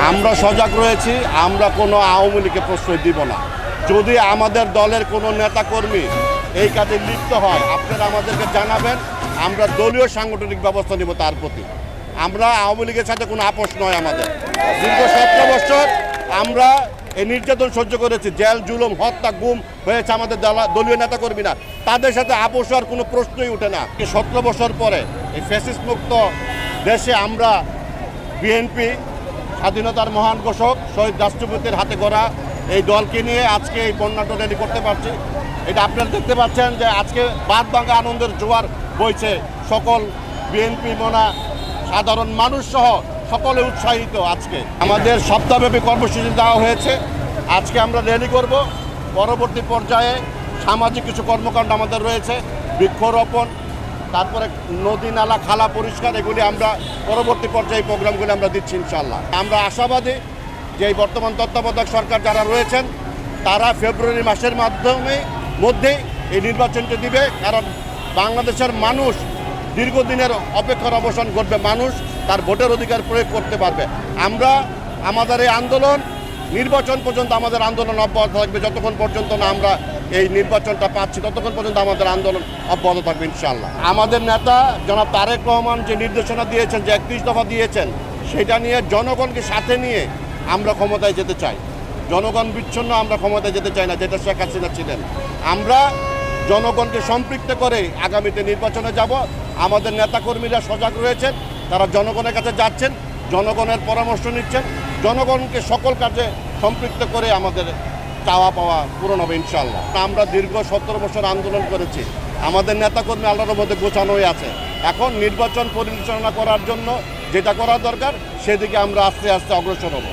আমরা সজাগ রয়েছি, আমরা কোনো আওয়ামী লীগকে প্রশ্রয় দিব না। যদি আমাদের দলের কোনো নেতাকর্মী এই কাজে লিপ্ত হয়, আপনারা আমাদেরকে জানাবেন, আমরা দলীয় সাংগঠনিক ব্যবস্থা নিব তার প্রতি। আমরা আওয়ামী লীগের সাথে কোনো আপোষ নয় আমাদের। দীর্ঘ সতেরো বছর আমরা এই নির্যাতন সহ্য করেছি, জেল, জুলুম, হত্যা, গুম হয়েছে আমাদের দলা- দলীয় নেতাকর্মীরা। তাদের সাথে আপোষ হওয়ার কোনো প্রশ্নই ওঠে না। সতেরো বছর পরে এই ফ্যাসিস্ট মুক্ত দেশে আমরা বিএনপি স্বাধীনতার মহান ঘোষক শহীদ রাষ্ট্রপতির হাতে গড়া এই দলকে নিয়ে আজকে এই বন্যাটা র্যালি করতে পারছি। এটা আপনারা দেখতে পাচ্ছেন যে আজকে বাদ বাঙ্গা আনন্দের জোয়ার বইছে। সকল বিএনপি মোনা, সাধারণ মানুষ সহ সকলে উৎসাহিত আজকে। আমাদের সপ্তাহব্যাপী কর্মসূচি দেওয়া হয়েছে। আজকে আমরা র্যালি করব। পরবর্তী পর্যায়ে সামাজিক কিছু কর্মকাণ্ড আমাদের রয়েছে। বৃক্ষরোপণ তারপরে নদী, নালা, খালা পরিষ্কার, এগুলি আমরা পরবর্তী পর্যায়ে প্রোগ্রামগুলি আমরা দিচ্ছি ইনশাল্লাহ আমরা আশাবাদী যে এই বর্তমান তত্ত্বাবধায়ক সরকার যারা রয়েছেন, তারা ফেব্রুয়ারি মাসের মাধ্যমে মধ্যেই এই নির্বাচনটি দিবে। কারণ বাংলাদেশের মানুষ দীর্ঘদিনের অপেক্ষার অবসান ঘটবে। মানুষ তার ভোটের অধিকার প্রয়োগ করতে পারবে। আমরা আমাদের এই আন্দোলন, নির্বাচন পর্যন্ত আমাদের আন্দোলন অব্যাহত থাকবে। যতক্ষণ পর্যন্ত না আমরা এই নির্বাচনটা পাচ্ছি। ততক্ষণ পর্যন্ত আমাদের আন্দোলন অব্যাহত থাকবে ইনশাল্লাহ আমাদের নেতা জনাব তারেক রহমান যে নির্দেশনা দিয়েছেন, যে একত্রিশ দফা দিয়েছেন, সেটা নিয়ে জনগণকে সাথে নিয়ে আমরা ক্ষমতায় যেতে চাই। জনগণ বিচ্ছিন্ন, আমরা ক্ষমতায় যেতে চাই না, যেটা শেখ হাসিনা ছিলেন। আমরা জনগণকে সম্পৃক্ত করে আগামীতে নির্বাচনে যাব। আমাদের নেতাকর্মীরা সজাগ রয়েছেন, তারা জনগণের কাছে যাচ্ছেন, জনগণের পরামর্শ নিচ্ছেন। জনগণকে সকল কাজে সম্পৃক্ত করে আমাদের চাওয়া পাওয়া পূরণ হবে ইনশাল্লাহ আমরা দীর্ঘ সত্তর বছর আন্দোলন করেছি। আমাদের নেতাকর্মী আল্লাহর মধ্যে গোছানোই আছে। এখন নির্বাচন পরিচালনা করার জন্য যেটা করা দরকার, সেদিকে আমরা আস্তে আস্তে অগ্রসর হব।